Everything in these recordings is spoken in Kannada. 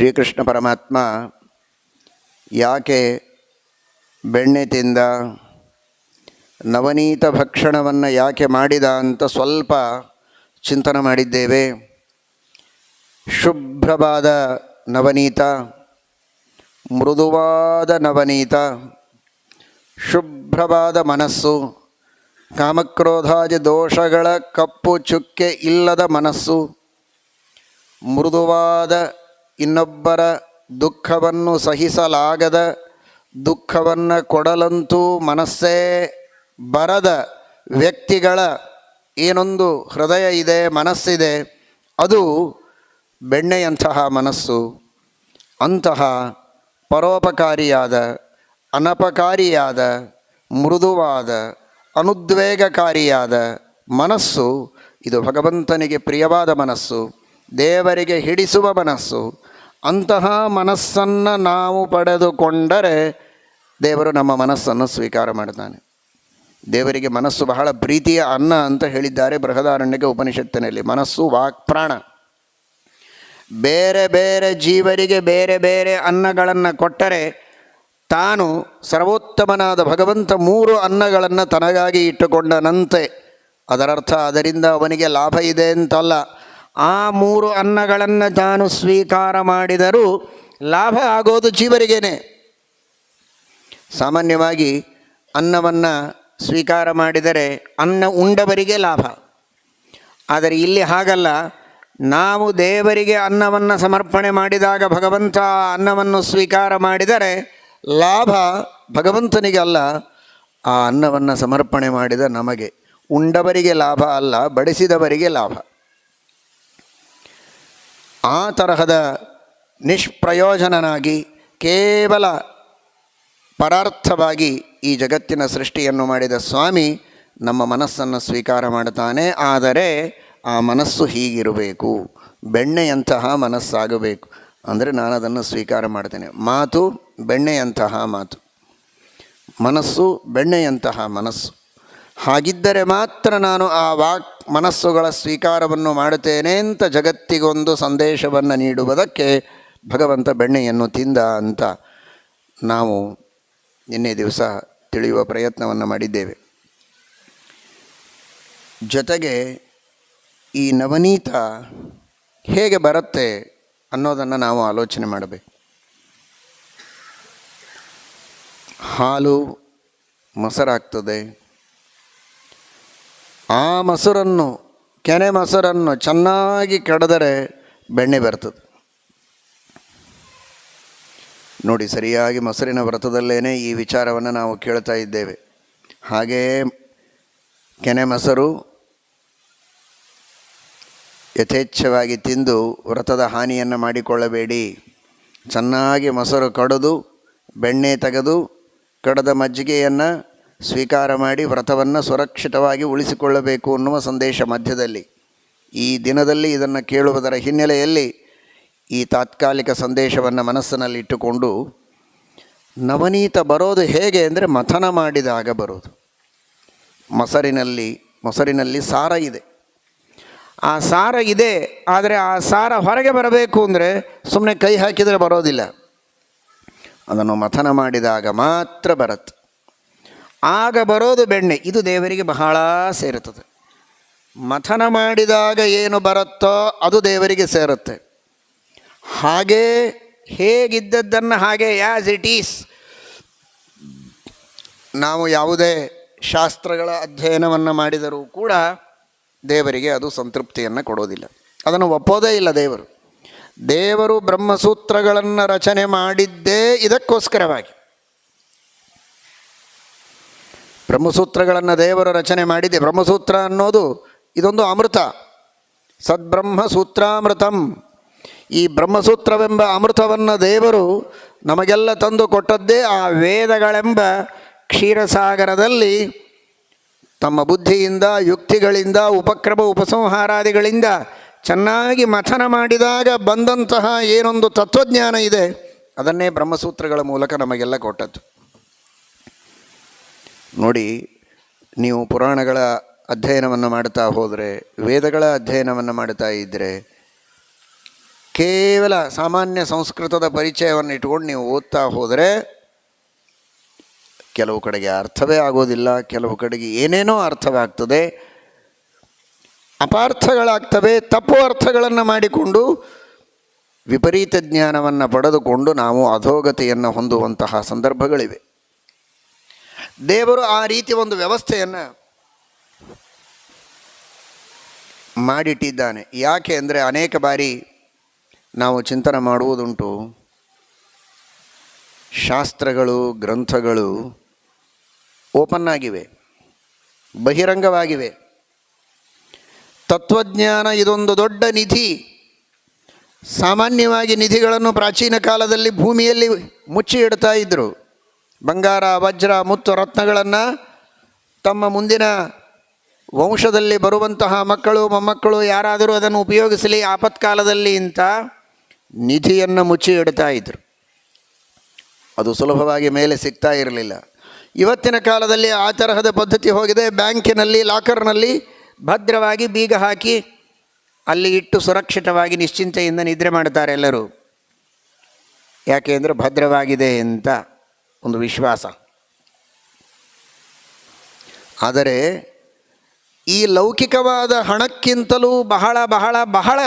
ಶ್ರೀಕೃಷ್ಣ ಪರಮಾತ್ಮ ಯಾಕೆ ಬೆಣ್ಣೆ ತಿಂದ? ನವನೀತ ಭಕ್ಷಣವನ್ನು ಯಾಕೆ ಮಾಡಿದ ಅಂತ ಸ್ವಲ್ಪ ಚಿಂತನೆ ಮಾಡಿದ್ದೇವೆ. ಶುಭ್ರವಾದ ನವನೀತ, ಮೃದುವಾದ ನವನೀತ, ಶುಭ್ರವಾದ ಮನಸ್ಸು, ಕಾಮಕ್ರೋಧಾದಿ ದೋಷಗಳ ಕಪ್ಪು ಚುಕ್ಕೆ ಇಲ್ಲದ ಮನಸ್ಸು, ಮೃದುವಾದ ಇನ್ನೊಬ್ಬರ ದುಃಖವನ್ನು ಸಹಿಸಲಾಗದ ದುಃಖವನ್ನು ಕೊಡಲಂತೂ ಮನಸ್ಸೇ ಬರದ ವ್ಯಕ್ತಿಗಳ ಏನೊಂದು ಹೃದಯ ಇದೆ, ಮನಸ್ಸಿದೆ, ಅದು ಬೆಣ್ಣೆಯಂತಹ ಮನಸ್ಸು, ಅಂತಹ ಪರೋಪಕಾರಿಯಾದ, ಅನಪಕಾರಿಯಾದ, ಮೃದುವಾದ, ಅನುದ್ವೇಗಕಾರಿಯಾದ ಮನಸ್ಸು, ಇದು ಭಗವಂತನಿಗೆ ಪ್ರಿಯವಾದ ಮನಸ್ಸು, ದೇವರಿಗೆ ಹಿಡಿಸುವ ಮನಸ್ಸು ಅಂತಹ ಮನಸ್ಸನ್ನು ನಾವು ಪಡೆದುಕೊಂಡರೆ ದೇವರು ನಮ್ಮ ಮನಸ್ಸನ್ನು ಸ್ವೀಕಾರ ಮಾಡ್ತಾನೆ. ದೇವರಿಗೆ ಮನಸ್ಸು ಬಹಳ ಪ್ರೀತಿಯ ಅನ್ನ ಅಂತ ಹೇಳಿದ್ದಾರೆ ಬೃಹದಾರಣ್ಯಕ್ಕೆ ಉಪನಿಷತ್ತಿನಲ್ಲಿ. ಮನಸ್ಸು ವಾಕ್ ಪ್ರಾಣ. ಬೇರೆ ಬೇರೆ ಜೀವರಿಗೆ ಬೇರೆ ಬೇರೆ ಅನ್ನಗಳನ್ನು ಕೊಟ್ಟರೆ ತಾನು ಸರ್ವೋತ್ತಮನಾದ ಭಗವಂತ ಮೂರು ಅನ್ನಗಳನ್ನು ತನಗಾಗಿ ಇಟ್ಟುಕೊಂಡನಂತೆ. ಅದರರ್ಥ ಅದರಿಂದ ಅವನಿಗೆ ಲಾಭ ಇದೆ ಅಂತಲ್ಲ. ಆ ಮೂರು ಅನ್ನಗಳನ್ನು ತಾನು ಸ್ವೀಕಾರ ಮಾಡಿದರೂ ಲಾಭ ಆಗೋದು ಜೀವರಿಗೇನೆ. ಸಾಮಾನ್ಯವಾಗಿ ಅನ್ನವನ್ನು ಸ್ವೀಕಾರ ಮಾಡಿದರೆ ಅನ್ನ ಉಂಡವರಿಗೆ ಲಾಭ. ಆದರೆ ಇಲ್ಲಿ ಹಾಗಲ್ಲ. ನಾವು ದೇವರಿಗೆ ಅನ್ನವನ್ನು ಸಮರ್ಪಣೆ ಮಾಡಿದಾಗ ಭಗವಂತ ಅನ್ನವನ್ನು ಸ್ವೀಕಾರ ಮಾಡಿದರೆ ಲಾಭ ಭಗವಂತನಿಗೆ ಅಲ್ಲ. ಆ ಅನ್ನವನ್ನು ಸಮರ್ಪಣೆ ಮಾಡಿದ ನಮಗೆ ಉಂಡವರಿಗೆ ಲಾಭ ಅಲ್ಲ, ಬಡಿಸಿದವರಿಗೆ ಲಾಭ. ಆ ತರಹದ ನಿಷ್ಪ್ರಯೋಜನನಾಗಿ ಕೇವಲ ಪರಾರ್ಥವಾಗಿ ಈ ಜಗತ್ತಿನ ಸೃಷ್ಟಿಯನ್ನು ಮಾಡಿದ ಸ್ವಾಮಿ ನಮ್ಮ ಮನಸ್ಸನ್ನು ಸ್ವೀಕಾರ ಮಾಡುತ್ತಾನೆ. ಆದರೆ ಆ ಮನಸ್ಸು ಹೀಗಿರಬೇಕು. ಬೆಣ್ಣೆಯಂತಹ ಮನಸ್ಸಾಗಬೇಕು. ಅಂದರೆ ನಾನು ಅದನ್ನು ಸ್ವೀಕಾರ ಮಾಡ್ತೇನೆ. ಮಾತು ಬೆಣ್ಣೆಯಂತಹ ಮಾತು. ಮನಸ್ಸು ಬೆಣ್ಣೆಯಂತಹ ಮನಸ್ಸು. ಹಾಗಿದ್ದರೆ ಮಾತ್ರ ನಾನು ಆ ವಾಕ್ ಮನಸ್ಸುಗಳ ಸ್ವೀಕಾರವನ್ನು ಮಾಡುತ್ತೇನೆ ಅಂತ ಜಗತ್ತಿಗೊಂದು ಸಂದೇಶವನ್ನು ನೀಡುವುದಕ್ಕೆ ಭಗವಂತ ಬೆಣ್ಣೆಯನ್ನು ತಿಂದ ಅಂತ ನಾವು ನಿನ್ನೆ ದಿವಸ ತಿಳಿಯುವ ಪ್ರಯತ್ನವನ್ನು ಮಾಡಿದ್ದೇವೆ. ಜೊತೆಗೆ ಈ ನವನೀತ ಹೇಗೆ ಬರುತ್ತೆ ಅನ್ನೋದನ್ನು ನಾವು ಆಲೋಚನೆ ಮಾಡಬೇಕು. ಹಾಲು ಮೊಸರಾಗ್ತದೆ ಆ ಮೊಸರನ್ನು, ಕೆನೆ ಮೊಸರನ್ನು ಚೆನ್ನಾಗಿ ಕಡದರೆ ಬೆಣ್ಣೆ ಬರ್ತದೆ. ನೋಡಿ, ಸರಿಯಾಗಿ ಮೊಸರಿನ ವ್ರತದಲ್ಲೇ ಈ ವಿಚಾರವನ್ನು ನಾವು ಕೇಳ್ತಾ ಇದ್ದೇವೆ. ಹಾಗೆಯೇ ಕೆನೆ ಮೊಸರು ಯಥೇಚ್ಛವಾಗಿ ತಿಂದು ವ್ರತದ ಹಾನಿಯನ್ನು ಮಾಡಿಕೊಳ್ಳಬೇಡಿ. ಚೆನ್ನಾಗಿ ಮೊಸರು ಕಡಿದು, ಬೆಣ್ಣೆ ತೆಗೆದು, ಕಡದ ಮಜ್ಜಿಗೆಯನ್ನು ಸ್ವೀಕಾರ ಮಾಡಿ ವ್ರತವನ್ನು ಸುರಕ್ಷಿತವಾಗಿ ಉಳಿಸಿಕೊಳ್ಳಬೇಕು ಅನ್ನುವ ಸಂದೇಶ ಮಧ್ಯದಲ್ಲಿ. ಈ ದಿನದಲ್ಲಿ ಇದನ್ನು ಕೇಳುವುದರ ಹಿನ್ನೆಲೆಯಲ್ಲಿ ಈ ತಾತ್ಕಾಲಿಕ ಸಂದೇಶವನ್ನು ಮನಸ್ಸಿನಲ್ಲಿಟ್ಟುಕೊಂಡು, ನವನೀತ ಬರೋದು ಹೇಗೆ ಅಂದರೆ ಮಥನ ಮಾಡಿದಾಗ ಬರೋದು. ಮೊಸರಿನಲ್ಲಿ ಮೊಸರಿನಲ್ಲಿ ಸಾರ ಇದೆ. ಆ ಸಾರ ಇದೆ, ಆದರೆ ಆ ಸಾರ ಹೊರಗೆ ಬರಬೇಕು ಅಂದರೆ ಸುಮ್ಮನೆ ಕೈ ಹಾಕಿದರೆ ಬರೋದಿಲ್ಲ. ಅದನ್ನು ಮಥನ ಮಾಡಿದಾಗ ಮಾತ್ರ ಬರುತ್ತೆ. ಆಗ ಬರೋದು ಬೆಣ್ಣೆ. ಇದು ದೇವರಿಗೆ ಬಹಳ ಸೇರುತ್ತದೆ. ಮಥನ ಮಾಡಿದಾಗ ಏನು ಬರುತ್ತೋ ಅದು ದೇವರಿಗೆ ಸೇರುತ್ತೆ. ಹಾಗೇ ಹೇಗಿದ್ದದ್ದನ್ನು ಹಾಗೆ ಆ್ಯಸ್ ಇಟ್ ಈಸ್ ನಾವು ಯಾವುದೇ ಶಾಸ್ತ್ರಗಳ ಅಧ್ಯಯನವನ್ನು ಮಾಡಿದರೂ ಕೂಡ ದೇವರಿಗೆ ಅದು ಸಂತೃಪ್ತಿಯನ್ನು ಕೊಡೋದಿಲ್ಲ. ಅದನ್ನು ಒಪ್ಪೋದೇ ಇಲ್ಲ ದೇವರು. ದೇವರು ಬ್ರಹ್ಮಸೂತ್ರಗಳನ್ನು ರಚನೆ ಮಾಡಿದ್ದೇ ಇದಕ್ಕೋಸ್ಕರವಾಗಿ. ಬ್ರಹ್ಮಸೂತ್ರಗಳನ್ನು ದೇವರು ರಚನೆ ಮಾಡಿದೆ. ಬ್ರಹ್ಮಸೂತ್ರ ಅನ್ನೋದು ಇದೊಂದು ಅಮೃತ. ಸದ್ಬ್ರಹ್ಮ ಸೂತ್ರಾಮೃತಂ ಈ ಬ್ರಹ್ಮಸೂತ್ರವೆಂಬ ಅಮೃತವನ್ನು ದೇವರು ನಮಗೆಲ್ಲ ತಂದು ಕೊಟ್ಟದ್ದೇ ಆ ವೇದಗಳೆಂಬ ಕ್ಷೀರಸಾಗರದಲ್ಲಿ ತಮ್ಮ ಬುದ್ಧಿಯಿಂದ, ಯುಕ್ತಿಗಳಿಂದ, ಉಪಕ್ರಮ, ಉಪಸಂಹಾರಾದಿಗಳಿಂದ ಚೆನ್ನಾಗಿ ಮಥನ ಮಾಡಿದಾಗ ಬಂದಂತಹ ಏನೊಂದು ತತ್ವಜ್ಞಾನ ಇದೆ. ಅದನ್ನೇ ಬ್ರಹ್ಮಸೂತ್ರಗಳ ಮೂಲಕ ನಮಗೆಲ್ಲ ಕೊಟ್ಟದ್ದು. ನೋಡಿ, ನೀವು ಪುರಾಣಗಳ ಅಧ್ಯಯನವನ್ನು ಮಾಡ್ತಾ ಹೋದರೆ, ವೇದಗಳ ಅಧ್ಯಯನವನ್ನು ಮಾಡ್ತಾ ಇದ್ದರೆ ಕೇವಲ ಸಾಮಾನ್ಯ ಸಂಸ್ಕೃತದ ಪರಿಚಯವನ್ನು ಇಟ್ಕೊಂಡು ನೀವು ಓದ್ತಾ ಹೋದರೆ, ಕೆಲವು ಕಡೆಗೆ ಅರ್ಥವೇ ಆಗೋದಿಲ್ಲ, ಕೆಲವು ಕಡೆಗೆ ಏನೇನೋ ಅರ್ಥವಾಗ್ತದೆ, ಅಪಾರ್ಥಗಳಾಗ್ತವೆ, ತಪ್ಪು ಅರ್ಥಗಳನ್ನು ಮಾಡಿಕೊಂಡು ವಿಪರೀತ ಜ್ಞಾನವನ್ನು ಪಡೆದುಕೊಂಡು ನಾವು ಅಧೋಗತಿಯನ್ನು ಹೊಂದುವಂತಹ ಸಂದರ್ಭಗಳಿವೆ. ದೇವರು ಆ ರೀತಿ ಒಂದು ವ್ಯವಸ್ಥೆಯನ್ನು ಮಾಡಿಟ್ಟಿದ್ದಾನೆ. ಯಾಕೆ ಅಂದರೆ ಅನೇಕ ಬಾರಿ ನಾವು ಚಿಂತನೆ ಮಾಡುವುದುಂಟು. ಶಾಸ್ತ್ರಗಳು, ಗ್ರಂಥಗಳು ಓಪನ್ ಆಗಿವೆ. ಬಹಿರಂಗವಾಗಿವೆ. ತತ್ವಜ್ಞಾನ ಇದೊಂದು ದೊಡ್ಡ ನಿಧಿ. ಸಾಮಾನ್ಯವಾಗಿ ನಿಧಿಗಳನ್ನು ಪ್ರಾಚೀನ ಕಾಲದಲ್ಲಿ ಭೂಮಿಯಲ್ಲಿ ಮುಚ್ಚಿ ಇಡ್ತಾ ಇದ್ದರು ಬಂಗಾರ, ವಜ್ರ, ಮುತ್ತು ರತ್ನಗಳನ್ನು ತಮ್ಮ ಮುಂದಿನ ವಂಶದಲ್ಲಿ ಬರುವಂತಹ ಮಕ್ಕಳು, ಮೊಮ್ಮಕ್ಕಳು ಯಾರಾದರೂ ಅದನ್ನು ಉಪಯೋಗಿಸಲಿ, ಆಪತ್ಕಾಲದಲ್ಲಿ ಅಂತ ನಿಧಿಯನ್ನು ಮುಚ್ಚಿ ಇಡ್ತಾ ಇದ್ದರು ಅದು ಸುಲಭವಾಗಿ ಮೇಲೆ ಸಿಗ್ತಾ ಇರಲಿಲ್ಲ. ಇವತ್ತಿನ ಕಾಲದಲ್ಲಿ ಆ ತರಹದ ಪದ್ಧತಿ ಹೋಗಿದೆ. ಬ್ಯಾಂಕಿನಲ್ಲಿ, ಲಾಕರ್ನಲ್ಲಿ ಭದ್ರವಾಗಿ ಬೀಗ ಹಾಕಿ ಅಲ್ಲಿ ಇಟ್ಟು ಸುರಕ್ಷಿತವಾಗಿ ನಿಶ್ಚಿಂತೆಯಿಂದ ನಿದ್ರೆ ಮಾಡ್ತಾರೆ ಎಲ್ಲರೂ. ಯಾಕೆ ಅಂದರೆ ಭದ್ರವಾಗಿದೆ ಅಂತ. ಒಂದು ವಿಶ್ವಾಸ. ಆದರೆ ಈ ಲೌಕಿಕವಾದ ಹಣಕ್ಕಿಂತಲೂ ಬಹಳ ಬಹಳ ಬಹಳ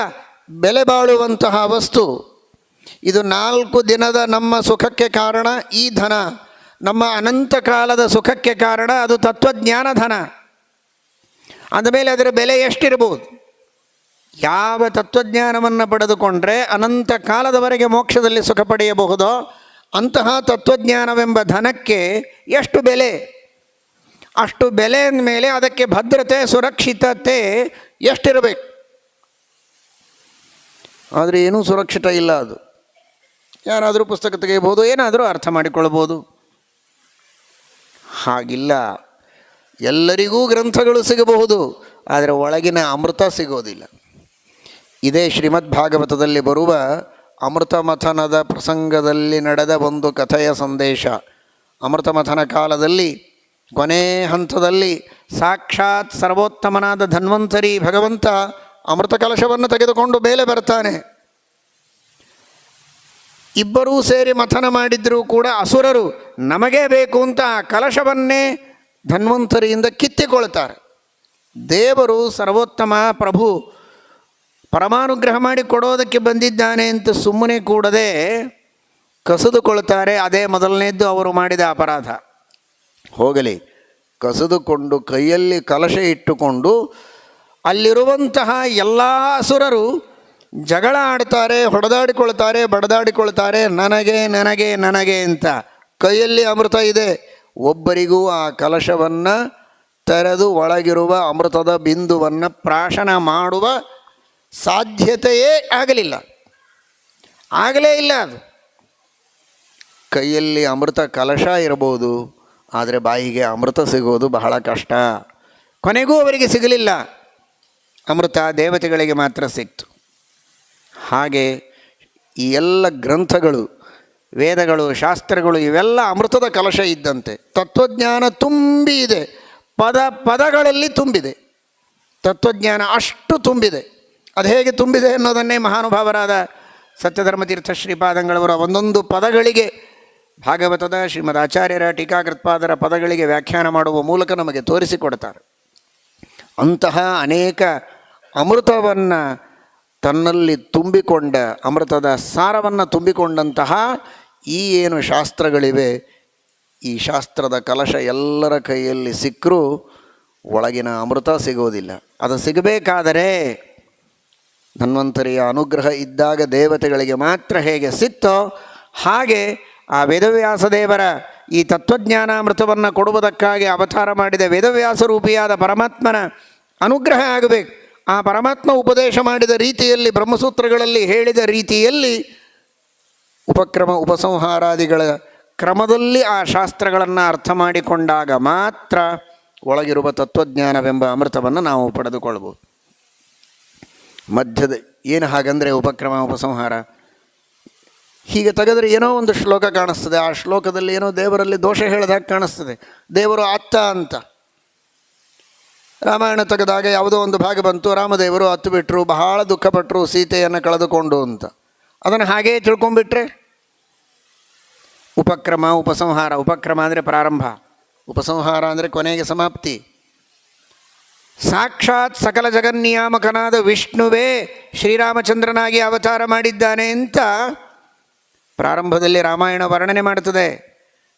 ಬೆಲೆ ಬಾಳುವಂತಹ ವಸ್ತು, ಇದು ನಾಲ್ಕು ದಿನದ ನಮ್ಮ ಸುಖಕ್ಕೆ ಕಾರಣ ಈ ಧನ. ನಮ್ಮ ಅನಂತ ಕಾಲದ ಸುಖಕ್ಕೆ ಕಾರಣ ಅದು ತತ್ವಜ್ಞಾನ ಧನ. ಅಂದಮೇಲೆ ಅದರ ಬೆಲೆ ಎಷ್ಟಿರ್ಬೋದು ಯಾವ ತತ್ವಜ್ಞಾನವನ್ನು ಪಡೆದುಕೊಂಡ್ರೆ ಅನಂತ ಕಾಲದವರೆಗೆ ಮೋಕ್ಷದಲ್ಲಿ ಸುಖ ಪಡೆಯಬಹುದೋ ಅಂತಹ ತತ್ವಜ್ಞಾನವೆಂಬ ಧನಕ್ಕೆ ಎಷ್ಟು ಬೆಲೆ? ಅಷ್ಟು ಬೆಲೆ ಮೇಲೆ ಅದಕ್ಕೆ ಭದ್ರತೆ, ಸುರಕ್ಷಿತತೆ ಎಷ್ಟಿರಬೇಕು? ಆದರೆ ಏನೂ ಸುರಕ್ಷಿತ ಇಲ್ಲ ಅದು. ಯಾರಾದರೂ ಪುಸ್ತಕ ತೆಗೆಯಬಹುದು, ಏನಾದರೂ ಅರ್ಥ ಮಾಡಿಕೊಳ್ಬೋದು ಹಾಗಿಲ್ಲ. ಎಲ್ಲರಿಗೂ ಗ್ರಂಥಗಳು ಸಿಗಬಹುದು, ಆದರೆ ಒಳಗಿನ ಅಮೃತ ಸಿಗೋದಿಲ್ಲ. ಇದೇ ಶ್ರೀಮದ್ ಭಾಗವತದಲ್ಲಿ ಬರುವ ಅಮೃತ ಮಥನದ ಪ್ರಸಂಗದಲ್ಲಿ ನಡೆದ ಒಂದು ಕಥೆಯ ಸಂದೇಶ. ಅಮೃತ ಮಥನ ಕಾಲದಲ್ಲಿ, ಕೊನೆ ಹಂತದಲ್ಲಿ ಸಾಕ್ಷಾತ್ ಸರ್ವೋತ್ತಮನಾದ ಧನ್ವಂತರಿ ಭಗವಂತ ಅಮೃತ ಕಲಶವನ್ನು ತೆಗೆದುಕೊಂಡು ಬೇಲೆ ಬರ್ತಾನೆ. ಇಬ್ಬರೂ ಸೇರಿ ಮಥನ ಮಾಡಿದರೂ ಕೂಡ ಅಸುರರು ನಮಗೇ ಬೇಕು ಅಂತ ಆ ಕಲಶವನ್ನೇ ಧನ್ವಂತರಿಯಿಂದ ಕಿತ್ತಿಕೊಳ್ತಾರೆ. ದೇವರು ಸರ್ವೋತ್ತಮ ಪ್ರಭು ಪರಮಾನುಗ್ರಹ ಮಾಡಿ ಕೊಡೋದಕ್ಕೆ ಬಂದಿದ್ದಾನೆ ಅಂತ ಸುಮ್ಮನೆ ಕೂಡದೆ ಕಸಿದುಕೊಳ್ತಾರೆ. ಅದೇ ಮೊದಲನೇದ್ದು ಅವರು ಮಾಡಿದ ಅಪರಾಧ. ಹೋಗಲಿ. ಕಸಿದುಕೊಂಡು ಕೈಯಲ್ಲಿ ಕಲಶ ಇಟ್ಟುಕೊಂಡು ಅಲ್ಲಿರುವಂತಹ ಎಲ್ಲ ಅಸುರರು ಜಗಳ ಆಡ್ತಾರೆ, ಹೊಡೆದಾಡಿಕೊಳ್ತಾರೆ, ಬಡದಾಡಿಕೊಳ್ತಾರೆ. ನನಗೆ ನನಗೆ ನನಗೆ ಅಂತ ಕೈಯಲ್ಲಿ ಅಮೃತ ಇದೆ. ಒಬ್ಬರಿಗೂ ಆ ಕಲಶವನ್ನು ತೆರೆದು ಒಳಗಿರುವ ಅಮೃತದ ಬಿಂದುವನ್ನು ಪ್ರಾಶನ ಮಾಡುವ ಸಾಧ್ಯತೆಯೇ ಆಗಲಿಲ್ಲ. ಆಗಲೇ ಇಲ್ಲ ಅದು. ಕೈಯಲ್ಲಿ ಅಮೃತ ಕಲಶ ಇರಬಹುದು, ಆದರೆ ಬಾಯಿಗೆ ಅಮೃತ ಸಿಗೋದು ಬಹಳ ಕಷ್ಟ. ಕೊನೆಗೂ ಅವರಿಗೆ ಸಿಗಲಿಲ್ಲ. ಅಮೃತ ದೇವತೆಗಳಿಗೆ ಮಾತ್ರ ಸಿಕ್ತು. ಹಾಗೆ ಈ ಎಲ್ಲ ಗ್ರಂಥಗಳು, ವೇದಗಳು, ಶಾಸ್ತ್ರಗಳು, ಇವೆಲ್ಲ ಅಮೃತದ ಕಲಶ ಇದ್ದಂತೆ. ತತ್ವಜ್ಞಾನ ತುಂಬಿ ಇದೆ ಪದ ಪದಗಳಲ್ಲಿ ತುಂಬಿದೆ. ತತ್ವಜ್ಞಾನ ಅಷ್ಟು ತುಂಬಿದೆ. ಅದು ಹೇಗೆ ತುಂಬಿದೆ ಅನ್ನೋದನ್ನೇ ಮಹಾನುಭಾವರಾದ ಸತ್ಯಧರ್ಮತೀರ್ಥ ಶ್ರೀಪಾದಂಗಳವರ ಒಂದೊಂದು ಪದಗಳಿಗೆ ಭಾಗವತದ ಶ್ರೀಮದ್ ಆಚಾರ್ಯರ ಟೀಕಾಕೃತ್ಪಾದರ ಪದಗಳಿಗೆ ವ್ಯಾಖ್ಯಾನ ಮಾಡುವ ಮೂಲಕ ನಮಗೆ ತೋರಿಸಿಕೊಡ್ತಾರೆ. ಅಂತಹ ಅನೇಕ ಅಮೃತವನ್ನು ತನ್ನಲ್ಲಿ ತುಂಬಿಕೊಂಡ, ಅಮೃತದ ಸಾರವನ್ನು ತುಂಬಿಕೊಂಡಂತಹ ಈ ಏನು ಶಾಸ್ತ್ರಗಳಿವೆ, ಈ ಶಾಸ್ತ್ರದ ಕಲಶ ಎಲ್ಲರ ಕೈಯಲ್ಲಿ ಸಿಕ್ಕರೂ ಒಳಗಿನ ಅಮೃತ ಸಿಗೋದಿಲ್ಲ. ಅದು ಸಿಗಬೇಕಾದರೆ ಧನ್ವಂತರಿಯ ಅನುಗ್ರಹ ಇದ್ದಾಗ ದೇವತೆಗಳಿಗೆ ಮಾತ್ರ ಹೇಗೆ ಸಿತ್ತೋ ಹಾಗೆ ಆ ವೇದವ್ಯಾಸ ದೇವರ ಈ ತತ್ವಜ್ಞಾನಾಮೃತವನ್ನು ಕೊಡುವುದಕ್ಕಾಗಿ ಅವತಾರ ಮಾಡಿದ ವೇದವ್ಯಾಸ ರೂಪಿಯಾದ ಪರಮಾತ್ಮನ ಅನುಗ್ರಹ ಆಗಬೇಕು. ಆ ಪರಮಾತ್ಮ ಉಪದೇಶ ಮಾಡಿದ ರೀತಿಯಲ್ಲಿ, ಬ್ರಹ್ಮಸೂತ್ರಗಳಲ್ಲಿ ಹೇಳಿದ ರೀತಿಯಲ್ಲಿ ಉಪಕ್ರಮ, ಉಪಸಂಹಾರಾದಿಗಳ ಕ್ರಮದಲ್ಲಿ ಆ ಶಾಸ್ತ್ರಗಳನ್ನು ಅರ್ಥ ಮಾಡಿಕೊಂಡಾಗ ಮಾತ್ರ ಒಳಗಿರುವ ತತ್ವಜ್ಞಾನವೆಂಬ ಅಮೃತವನ್ನು ನಾವು ಪಡೆದುಕೊಳ್ಬೋದು. ಮಧ್ಯದ ಏನು ಹಾಗಂದರೆ ಉಪಕ್ರಮ, ಉಪಸಂಹಾರ. ಹೀಗೆ ತೆಗೆದರೆ ಏನೋ ಒಂದು ಶ್ಲೋಕ ಕಾಣಿಸ್ತದೆ. ಆ ಶ್ಲೋಕದಲ್ಲಿ ಏನೋ ದೇವರಲ್ಲಿ ದೋಷ ಹೇಳಿದಾಗ ಕಾಣಿಸ್ತದೆ. ದೇವರು ಅತ್ತ ಅಂತ. ರಾಮಾಯಣ ತೆಗೆದಾಗ ಯಾವುದೋ ಒಂದು ಭಾಗ ಬಂತು. ರಾಮದೇವರು ಹತ್ತು ಬಿಟ್ಟರು ಬಹಳ ದುಃಖಪಟ್ಟರು ಸೀತೆಯನ್ನು ಕಳೆದುಕೊಂಡು ಅಂತ. ಅದನ್ನು ಹಾಗೇ ತಿಳ್ಕೊಂಬಿಟ್ರೆ ಉಪಕ್ರಮ, ಉಪಸಂಹಾರ. ಉಪಕ್ರಮ ಅಂದರೆ ಪ್ರಾರಂಭ. ಉಪಸಂಹಾರ ಅಂದರೆ ಕೊನೆಗೆ ಸಮಾಪ್ತಿ. ಸಾಕ್ಷಾತ್ ಸಕಲ ಜಗನ್ನಿಯಾಮಕನಾದ ವಿಷ್ಣುವೇ ಶ್ರೀರಾಮಚಂದ್ರನಾಗಿ ಅವತಾರ ಮಾಡಿದ್ದಾನೆ ಅಂತ ಪ್ರಾರಂಭದಲ್ಲಿ ರಾಮಾಯಣ ವರ್ಣನೆ ಮಾಡುತ್ತದೆ.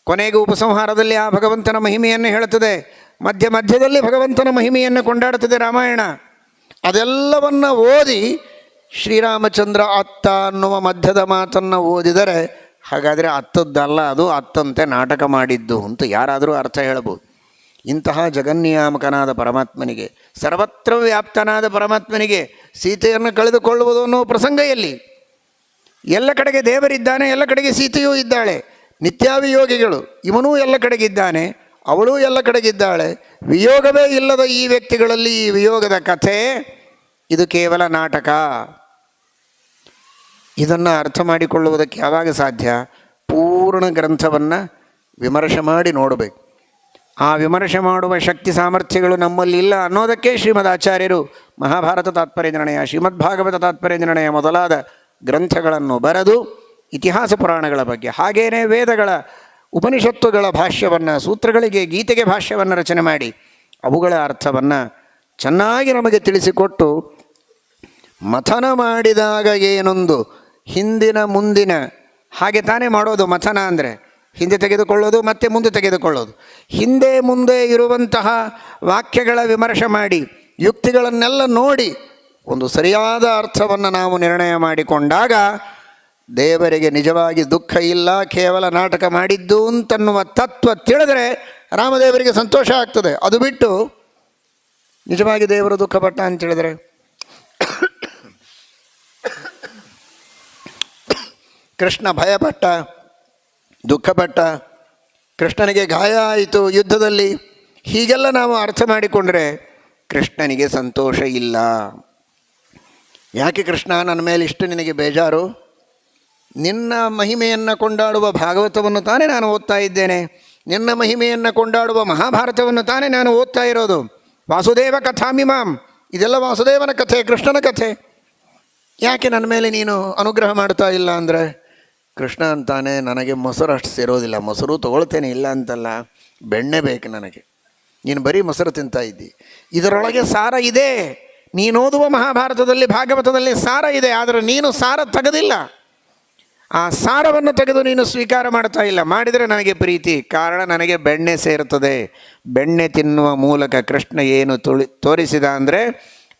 ಕೊನೆಗೂ ಉಪಸಂಹಾರದಲ್ಲಿ ಆ ಭಗವಂತನ ಮಹಿಮೆಯನ್ನು ಹೇಳುತ್ತದೆ. ಮಧ್ಯ ಮಧ್ಯದಲ್ಲಿ ಭಗವಂತನ ಮಹಿಮೆಯನ್ನು ಕೊಂಡಾಡುತ್ತದೆ ರಾಮಾಯಣ. ಅದೆಲ್ಲವನ್ನು ಓದಿ ಶ್ರೀರಾಮಚಂದ್ರ ಅತ್ತ ಅನ್ನುವ ಮಧ್ಯದ ಮಾತನ್ನು ಓದಿದರೆ ಹಾಗಾದರೆ ಅತ್ತದ್ದಲ್ಲ, ಅದು ಅತ್ತಂತೆ ನಾಟಕ ಮಾಡಿದ್ದು ಅಂತ ಯಾರಾದರೂ ಅರ್ಥ ಹೇಳ್ಬೋದು. ಇಂತಹ ಜಗನ್ನಿಯಾಮಕನಾದ ಪರಮಾತ್ಮನಿಗೆ ಸರ್ವತ್ರ ವ್ಯಾಪ್ತನಾದ ಪರಮಾತ್ಮನಿಗೆ ಸೀತೆಯನ್ನು ಕಳೆದುಕೊಳ್ಳುವುದು ಅನ್ನೋ ಪ್ರಸಂಗ ಎಲ್ಲಿ? ಎಲ್ಲ ಕಡೆಗೆ ದೇವರಿದ್ದಾನೆ, ಎಲ್ಲ ಕಡೆಗೆ ಸೀತೆಯೂ ಇದ್ದಾಳೆ. ನಿತ್ಯಾವಿಯೋಗಿಗಳು ಇವನೂ ಎಲ್ಲ ಕಡೆಗಿದ್ದಾನೆ ಅವಳೂ ಎಲ್ಲ ಕಡೆಗಿದ್ದಾಳೆ ವಿಯೋಗವೇ ಇಲ್ಲದ ಈ ವ್ಯಕ್ತಿಗಳಲ್ಲಿ ಈ ವಿಯೋಗದ ಕಥೆ, ಇದು ಕೇವಲ ನಾಟಕ. ಇದನ್ನು ಅರ್ಥ ಮಾಡಿಕೊಳ್ಳುವುದಕ್ಕೆ ಯಾವಾಗ ಸಾಧ್ಯ? ಪೂರ್ಣ ಗ್ರಂಥವನ್ನು ವಿಮರ್ಶೆ ಮಾಡಿ ನೋಡಬೇಕು. ಆ ವಿಮರ್ಶೆ ಮಾಡುವ ಶಕ್ತಿ ಸಾಮರ್ಥ್ಯಗಳು ನಮ್ಮಲ್ಲಿ ಇಲ್ಲ ಅನ್ನೋದಕ್ಕೆ ಶ್ರೀಮದ್ ಆಚಾರ್ಯರು ಮಹಾಭಾರತ ತಾತ್ಪರ್ಯ ನಿರ್ಣಯ, ಶ್ರೀಮದ್ ಭಾಗವತ ತಾತ್ಪರ್ಯ ನಿರ್ಣಯ ಮೊದಲಾದ ಗ್ರಂಥಗಳನ್ನು ಬರೆದು ಇತಿಹಾಸ ಪುರಾಣಗಳ ಬಗ್ಗೆ, ಹಾಗೇನೇ ವೇದಗಳ ಉಪನಿಷತ್ತುಗಳ ಭಾಷ್ಯವನ್ನು, ಸೂತ್ರಗಳಿಗೆ, ಗೀತೆಗೆ ಭಾಷ್ಯವನ್ನು ರಚನೆ ಮಾಡಿ, ಅವುಗಳ ಅರ್ಥವನ್ನು ಚೆನ್ನಾಗಿ ನಮಗೆ ತಿಳಿಸಿಕೊಟ್ಟು ಮಥನ ಮಾಡಿದಾಗ ಏನೊಂದು ಹಿಂದಿನ ಮುಂದಿನ ಹಾಗೆ ತಾನೇ ಮಾಡೋದು ಮಥನ ಅಂದರೆ ಹಿಂದೆ ತೆಗೆದುಕೊಳ್ಳೋದು, ಮತ್ತೆ ಮುಂದೆ ತೆಗೆದುಕೊಳ್ಳೋದು. ಹಿಂದೆ ಮುಂದೆ ಇರುವಂತಹ ವಾಕ್ಯಗಳ ವಿಮರ್ಶೆ ಮಾಡಿ, ಯುಕ್ತಿಗಳನ್ನೆಲ್ಲ ನೋಡಿ, ಒಂದು ಸರಿಯಾದ ಅರ್ಥವನ್ನು ನಾವು ನಿರ್ಣಯ ಮಾಡಿಕೊಂಡಾಗ ದೇವರಿಗೆ ನಿಜವಾಗಿ ದುಃಖ ಇಲ್ಲ, ಕೇವಲ ನಾಟಕ ಮಾಡಿದ್ದು ಅಂತನ್ನುವ ತತ್ವ ತಿಳಿದರೆ ರಾಮದೇವರಿಗೆ ಸಂತೋಷ ಆಗ್ತದೆ. ಅದು ಬಿಟ್ಟು ನಿಜವಾಗಿ ದೇವರು ದುಃಖಪಟ್ಟ ಅಂತ ಹೇಳಿದರೆ? ಕೃಷ್ಣ ಭಯಪಟ್ಟ ದುಃಖಪಟ್ಟ ಕೃಷ್ಣನಿಗೆ ಗಾಯ ಆಯಿತು ಯುದ್ಧದಲ್ಲಿ. ಹೀಗೆಲ್ಲ ನಾವು ಅರ್ಥ ಮಾಡಿಕೊಂಡ್ರೆ ಕೃಷ್ಣನಿಗೆ ಸಂತೋಷ ಇಲ್ಲ. ಯಾಕೆ ಕೃಷ್ಣ, ನನ್ನ ಮೇಲೆ ಇಷ್ಟು ನಿನಗೆ ಬೇಜಾರು? ನಿನ್ನ ಮಹಿಮೆಯನ್ನು ಕೊಂಡಾಡುವ ಭಾಗವತವನ್ನು ತಾನೇ ನಾನು ಓದ್ತಾ ಇದ್ದೇನೆ. ನಿನ್ನ ಮಹಿಮೆಯನ್ನು ಕೊಂಡಾಡುವ ಮಹಾಭಾರತವನ್ನು ತಾನೇ ನಾನು ಓದ್ತಾ ಇರೋದು. ವಾಸುದೇವ ಕಥಾಮಿಮಾಂ ಇದೆಲ್ಲ ವಾಸುದೇವನ ಕಥೆ, ಕೃಷ್ಣನ ಕಥೆ. ಯಾಕೆ ನನ್ನ ಮೇಲೆ ನೀನು ಅನುಗ್ರಹ ಮಾಡ್ತಾ ಇಲ್ಲ ಅಂದರೆ? ಕೃಷ್ಣ ಅಂತಾನೆ ನನಗೆ ಮೊಸರು ಅಷ್ಟು ಸೇರೋದಿಲ್ಲ, ಮೊಸರು ತೊಗೊಳ್ತೇನೆ ಇಲ್ಲ ಅಂತಲ್ಲ, ಬೆಣ್ಣೆ ಬೇಕು ನನಗೆ. ನೀನು ಬರೀ ಮೊಸರು ತಿಂತಾ ಇದ್ದಿ. ಇದರೊಳಗೆ ಸಾರ ಇದೆ. ನೀನು ಓದುವ ಮಹಾಭಾರತದಲ್ಲಿ, ಭಾಗವತದಲ್ಲಿ ಸಾರ ಇದೆ, ಆದರೆ ನೀನು ಸಾರ ತೆಗೆದಿಲ್ಲ. ಆ ಸಾರವನ್ನು ತೆಗೆದು ನೀನು ಸ್ವೀಕಾರ ಮಾಡ್ತಾ ಇಲ್ಲ. ಮಾಡಿದರೆ ನನಗೆ ಪ್ರೀತಿ. ಕಾರಣ ನನಗೆ ಬೆಣ್ಣೆ ಸೇರುತ್ತದೆ. ಬೆಣ್ಣೆ ತಿನ್ನುವ ಮೂಲಕ ಕೃಷ್ಣ ಏನು ತುಳಿ, ತೋರಿಸಿದ ಅಂದರೆ,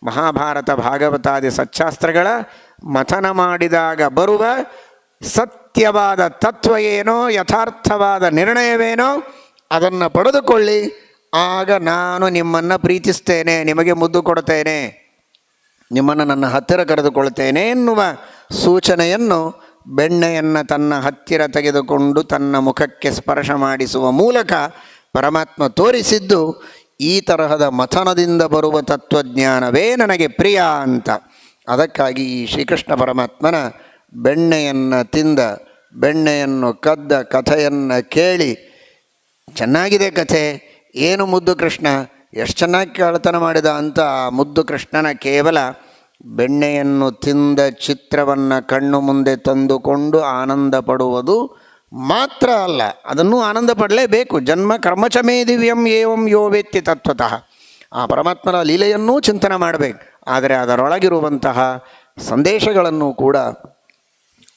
ಮಹಾಭಾರತ, ಭಾಗವತಾದಿ ಸಚ್ಚಾಸ್ತ್ರಗಳ ಮಥನ ಮಾಡಿದಾಗ ಬರುವ ಸತ್ಯವಾದ ತತ್ವ ಏನೋ ಯಥಾರ್ಥವಾದ ನಿರ್ಣಯವೇನೋ, ಅದನ್ನು ಪಡೆದುಕೊಳ್ಳಿ. ಆಗ ನಾನು ನಿಮ್ಮನ್ನು ಪ್ರೀತಿಸ್ತೇನೆ, ನಿಮಗೆ ಮುದ್ದು ಕೊಡ್ತೇನೆ. ನಿಮ್ಮನ್ನು ನನ್ನ ಹತ್ತಿರ ಕರೆದುಕೊಳ್ತೇನೆ ಎನ್ನುವ ಸೂಚನೆಯನ್ನು ಬೆಣ್ಣೆಯನ್ನು ತನ್ನ ಹತ್ತಿರ ತೆಗೆದುಕೊಂಡು ತನ್ನ ಮುಖಕ್ಕೆ ಸ್ಪರ್ಶ ಮಾಡಿಸುವ ಮೂಲಕ ಪರಮಾತ್ಮ ತೋರಿಸಿದ್ದು, ಈ ತರಹದ ಮಥನದಿಂದ ಬರುವ ತತ್ವಜ್ಞಾನವೇ ನನಗೆ ಪ್ರಿಯ ಅಂತ. ಅದಕ್ಕಾಗಿ ಈ ಶ್ರೀಕೃಷ್ಣ ಪರಮಾತ್ಮನ ಬೆಣ್ಣೆಯನ್ನು ತಿಂದ, ಬೆಣ್ಣೆಯನ್ನು ಕದ್ದ ಕಥೆಯನ್ನು ಕೇಳಿ, ಚೆನ್ನಾಗಿದೆ ಕಥೆ, ಏನು ಮುದ್ದು ಕೃಷ್ಣ, ಎಷ್ಟು ಚೆನ್ನಾಗಿ ಕಳ್ತನ ಮಾಡಿದ ಅಂತ ಮುದ್ದು ಕೃಷ್ಣನ ಕೇವಲ ಬೆಣ್ಣೆಯನ್ನು ತಿಂದ ಚಿತ್ರವನ್ನು ಕಣ್ಣು ಮುಂದೆ ತಂದುಕೊಂಡು ಆನಂದ ಪಡುವುದು ಮಾತ್ರ ಅಲ್ಲ, ಅದನ್ನು ಆನಂದ ಪಡಲೇಬೇಕು. ಜನ್ಮ ಕರ್ಮಚಮೇ ದಿವ್ಯಂ ಏವಂ ಯೋ ವ್ಯಕ್ತಿ ತತ್ವತಃ. ಆ ಪರಮಾತ್ಮನ ಲೀಲೆಯನ್ನೂ ಚಿಂತನೆ ಮಾಡಬೇಕು. ಆದರೆ ಅದರೊಳಗಿರುವಂತಹ ಸಂದೇಶಗಳನ್ನು ಕೂಡ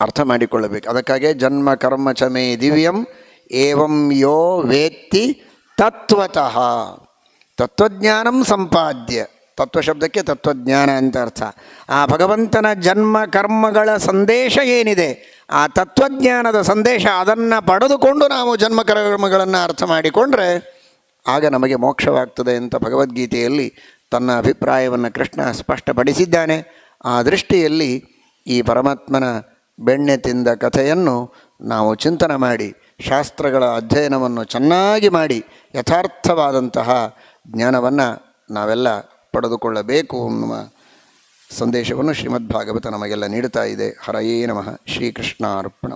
ಅರ್ಥ ಮಾಡಿಕೊಳ್ಳಬೇಕು. ಅದಕ್ಕಾಗಿ ಜನ್ಮ, ಕರ್ಮ ಚಮೇ ದಿವ್ಯಂ ಏವಂ ಯೋ ವೇತ್ತಿ ತತ್ವತಃ. ತತ್ವಜ್ಞಾನಂ ಸಂಪಾದ್ಯ. ತತ್ವ ಶಬ್ದಕ್ಕೆ ತತ್ವಜ್ಞಾನ ಅಂತ ಅರ್ಥ. ಆ ಭಗವಂತನ ಜನ್ಮ, ಕರ್ಮಗಳ ಸಂದೇಶ ಏನಿದೆ, ಆ ತತ್ವಜ್ಞಾನದ ಸಂದೇಶ ಅದನ್ನು ಪಡೆದುಕೊಂಡು ನಾವು ಜನ್ಮ, ಕರ್ಮಗಳನ್ನು ಅರ್ಥ ಮಾಡಿಕೊಂಡ್ರೆ ಆಗ ನಮಗೆ ಮೋಕ್ಷವಾಗ್ತದೆ ಅಂತ ಭಗವದ್ಗೀತೆಯಲ್ಲಿ ತನ್ನ ಅಭಿಪ್ರಾಯವನ್ನು ಕೃಷ್ಣ ಸ್ಪಷ್ಟಪಡಿಸಿದ್ದಾನೆ. ಆ ದೃಷ್ಟಿಯಲ್ಲಿ ಈ ಪರಮಾತ್ಮನ ಬೆಣ್ಣೆ ತಿಂದ ಕಥೆಯನ್ನು ನಾವು ಚಿಂತನೆ ಮಾಡಿ, ಶಾಸ್ತ್ರಗಳ ಅಧ್ಯಯನವನ್ನು ಚೆನ್ನಾಗಿ ಮಾಡಿ, ಯಥಾರ್ಥವಾದಂತಹ ಜ್ಞಾನವನ್ನು ನಾವೆಲ್ಲ ಪಡೆದುಕೊಳ್ಳಬೇಕು ಅನ್ನುವ ಸಂದೇಶವನ್ನು ಶ್ರೀಮದ್ಭಾಗವತ ನಮಗೆಲ್ಲ ನೀಡುತ್ತಾ ಇದೆ. ಹರಯೇ ನಮಃ. ಶ್ರೀಕೃಷ್ಣ ಅರ್ಪಣ